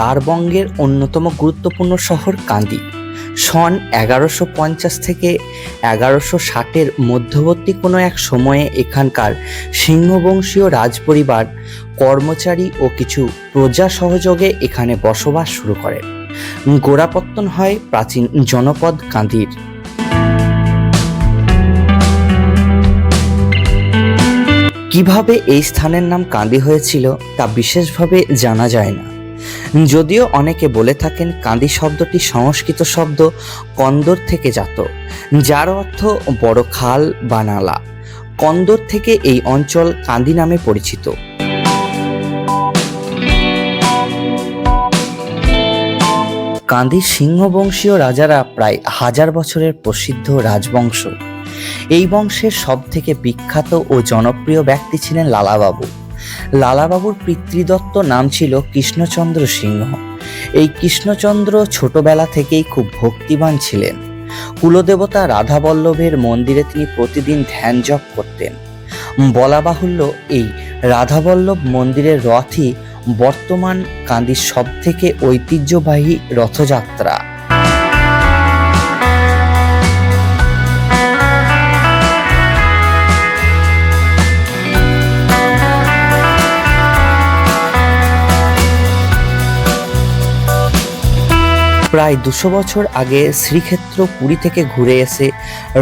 রাঢ়বঙ্গের অন্যতম গুরুত্বপূর্ণ শহর কান্দি। সন এগারোশো পঞ্চাশ থেকে এগারোশো ষাটের মধ্যবর্তী কোনো এক সময়ে এখানকার সিংহবংশীয় রাজপরিবার, কর্মচারী ও কিছু প্রজা সহযোগে এখানে বসবাস শুরু করে। গোড়াপত্তন হয় প্রাচীন জনপদ কান্দির। কীভাবে এই স্থানের নাম কান্দি হয়েছিল তা বিশেষভাবে জানা যায় না। যদিও অনেকে বলে থাকেন কাঁদি শব্দটি সংস্কৃত শব্দ কন্দর থেকে জাত, যার অর্থ বড় খাল বা নালা। কন্দর থেকে এই অঞ্চল কান্দি নামে পরিচিত। কান্দির সিংহবংশীয় রাজারা প্রায় হাজার বছরের প্রসিদ্ধ রাজবংশ। এই বংশের সব থেকে বিখ্যাত ও জনপ্রিয় ব্যক্তি ছিলেন লালাবাবু। লালাবাবুর পিতৃদত্ত নাম ছিল কৃষ্ণচন্দ্র সিংহ। এই কৃষ্ণচন্দ্র ছোটবেলা থেকেই খুব ভক্তিবান ছিলেন। কুলদেবতা রাধাবল্লভের মন্দিরে তিনি প্রতিদিন ধ্যান জপ করতেন। বলা বাহুল্য এই রাধাবল্লভ মন্দিরের রথই বর্তমান কান্দির সবথেকে ঐতিহ্যবাহী রথযাত্রা। প্রায় দুশো বছর আগে শ্রীক্ষেত্র পুরী থেকে ঘুরে এসে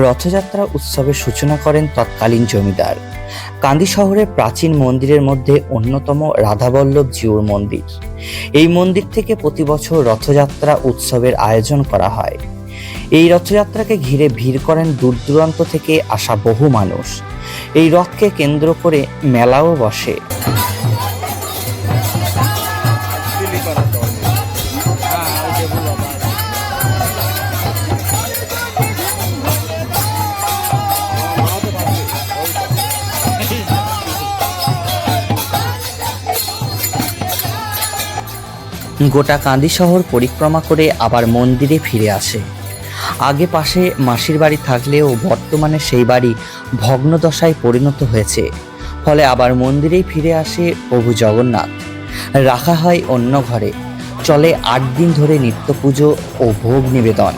রথযাত্রা উৎসবের সূচনা করেন তৎকালীন জমিদার। কান্দি শহরের প্রাচীন মন্দিরের মধ্যে অন্যতম রাধাবল্লভ জিউর মন্দির। এই মন্দির থেকে প্রতি বছর রথযাত্রা উৎসবের আয়োজন করা হয়। এই রথযাত্রাকে ঘিরে ভিড় করেন দূর দূরান্ত থেকে আসা বহু মানুষ। এই রথকে কেন্দ্র করে মেলাও বসে। গোটা কান্দি শহর পরিক্রমা করে আবার মন্দিরে ফিরে আসে। আগে পাশে মাসির বাড়ি থাকলেও বর্তমানে সেই বাড়ি ভগ্নদশায় পরিণত হয়েছে। ফলে আবার মন্দিরেই ফিরে আসে প্রভু জগন্নাথ। রাখা হয় অন্য ঘরে। চলে আট দিন ধরে নিত্য পুজো ও ভোগ নিবেদন।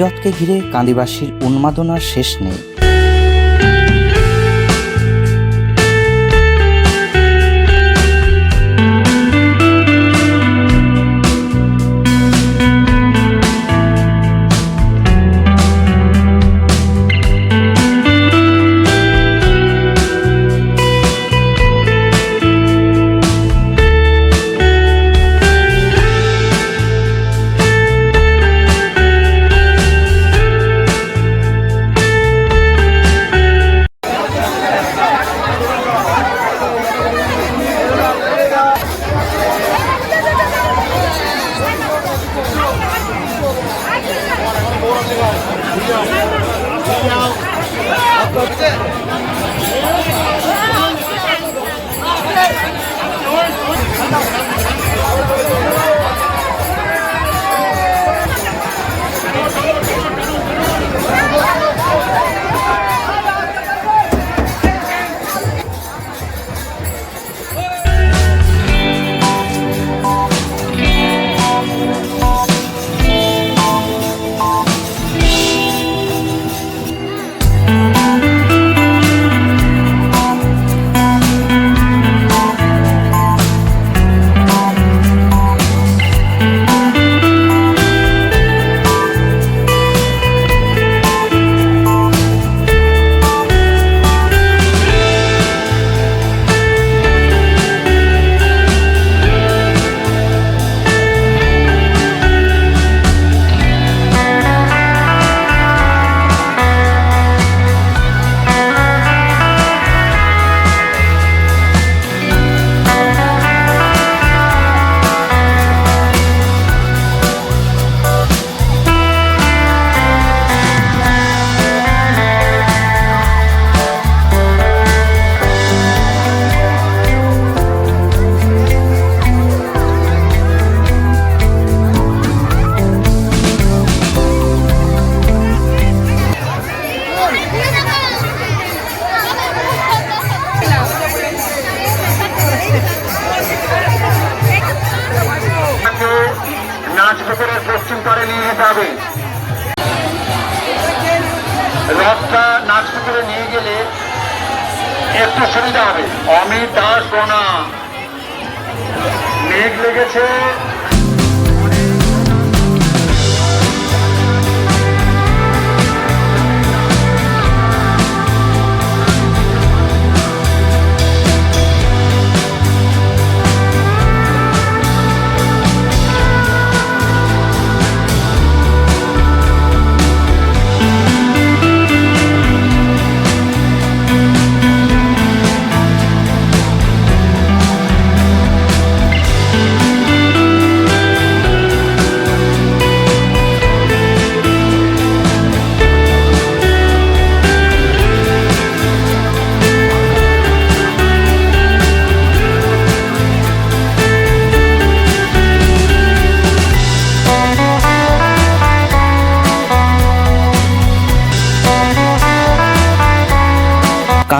এই রথকে ঘিরে কাঁদিবাসীর উন্মাদনার শেষ নেই। হচ্ছে রথটা নাগপুকুরে নিয়ে গেলে একটু সুবিধা হবে। অমিত দাস বোনা মেঘ লেগেছে।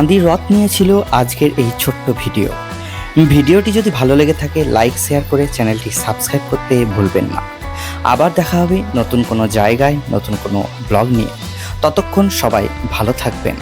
কান্দির রথ নিয়েছিল আজকের এই ছোট্ট ভিডিও। ভিডিওটি যদি ভালো লেগে থাকে, লাইক, শেয়ার করে চ্যানেলটি সাবস্ক্রাইব করতে ভুলবেন না। আবার দেখা হবে নতুন কোনো জায়গায়, নতুন কোনো ব্লগ নিয়ে। ততক্ষণ সবাই ভালো থাকবেন।